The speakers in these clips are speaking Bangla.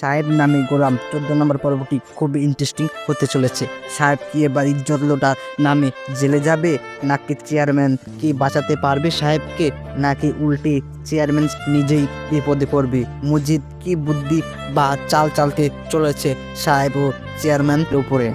সাহেব নামে গোলাম চোদ্দ নম্বর পর্বটি খুবই ইন্টারেস্টিং হতে চলেছে। সাহেব কি এবার ইজ্জত লোটার নামে জেলে যাবে? নাকি চেয়ারম্যান কি বাঁচাতে পারবে সাহেবকে? নাকি উল্টে চেয়ারম্যান নিজেই বিপদে পড়বে? মজিদ কি বুদ্ধি বা চাল চালতে চলেছে সাহেব ও চেয়ারম্যানের উপরে?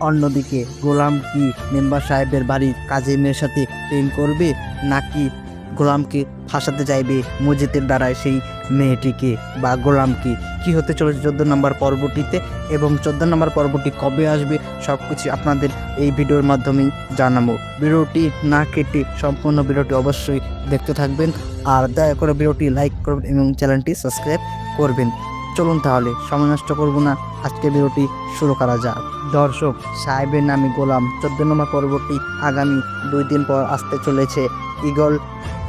অন্যদিকে গোলাম কি মেম্বার সাহেবের বাড়ির কাজে মেয়ের সাথে প্রেম করবে? নাকি গোলামকে ফাঁসাতে চাইবে, মসজিদের দ্বারায় সেই মেয়েটিকে। বা গোলামকে কি হতে চলেছে চোদ্দ নম্বর পর্বটিতে? এবং চোদ্দ নম্বর পর্বটি কবে আসবে? সব কিছু আপনাদের এই ভিডিওর মাধ্যমেই জানাব। ভিডিওটি না কেটে সম্পূর্ণ ভিডিওটি অবশ্যই দেখতে থাকবেন। আর দয়া করে ভিডিওটি লাইক করবেন এবং চ্যানেলটি সাবস্ক্রাইব করবেন। চলুন তাহলে, সময় নষ্ট করব না। আজকে ভিডিওটি শুরু করা যাক। দর্শক, সাহেবের নামে গোলাম। চোদ্দ নম্বর পর্বটি আগামী দুই দিন পর আসতে চলেছে। ইগল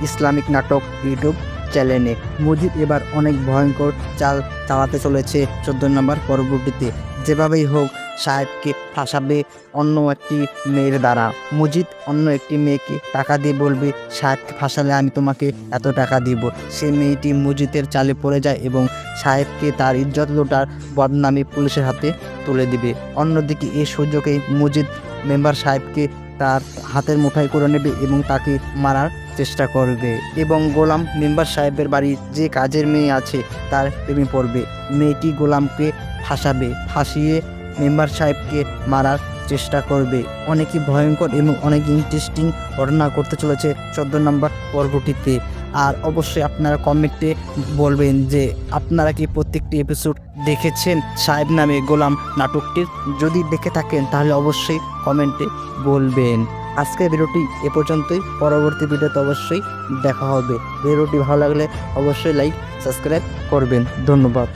ইসলামিক নাটক ইউটিউব চ্যানেলে। মজিদ এবার অনেক ভয়ঙ্কর চাল চালাতে চলেছে চোদ্দ নম্বর পর্বটিতে যেভাবেই হোক, সাহেবকে ফাঁসাবে অন্য একটি মেয়ের দ্বারা। মজিদ অন্য একটি মেয়েকে টাকা দিয়ে বলবে, সাহেবকে ফাঁসালে আমি তোমাকে এত টাকা দিব। সে মেয়েটি মজিদের চালে পড়ে যায় এবং সাহেবকে তার ইজ্জত লোটার বদনামে পুলিশের হাতে তুলে দিবে। অন্যদিকে এই সুযোগেই মজিদ মেম্বার সাহেবকে তার হাতের মুঠাই করে নেবে এবং তাকে মারার চেষ্টা করবে। এবং গোলাম মেম্বার সাহেবের বাড়ি যে কাজের মেয়ে আছে, তার প্রেমে পড়বে। মেয়েটি গোলামকে ফাঁসাবে, ফাঁসিয়ে মেম্বার সাহেবকে মারার চেষ্টা করবে। অনেকই ভয়ঙ্কর এবং অনেক ইন্টারেস্টিং ঘটনা করতে চলেছে চোদ্দ নম্বর পর্বটিতে। আর অবশ্যই আপনারা কমেন্টে বলবেন যে আপনারা কি প্রত্যেকটি এপিসোড দেখেছেন সাহেব নামে গোলাম নাটকটির? যদি দেখে থাকেন, তাহলে অবশ্যই কমেন্টে বলবেন। আজকের ভিডিওটি এ পর্যন্তই। পরবর্তী ভিডিওতে অবশ্যই দেখা হবে। ভিডিওটি ভালো লাগলে অবশ্যই লাইক সাবস্ক্রাইব করবেন। ধন্যবাদ।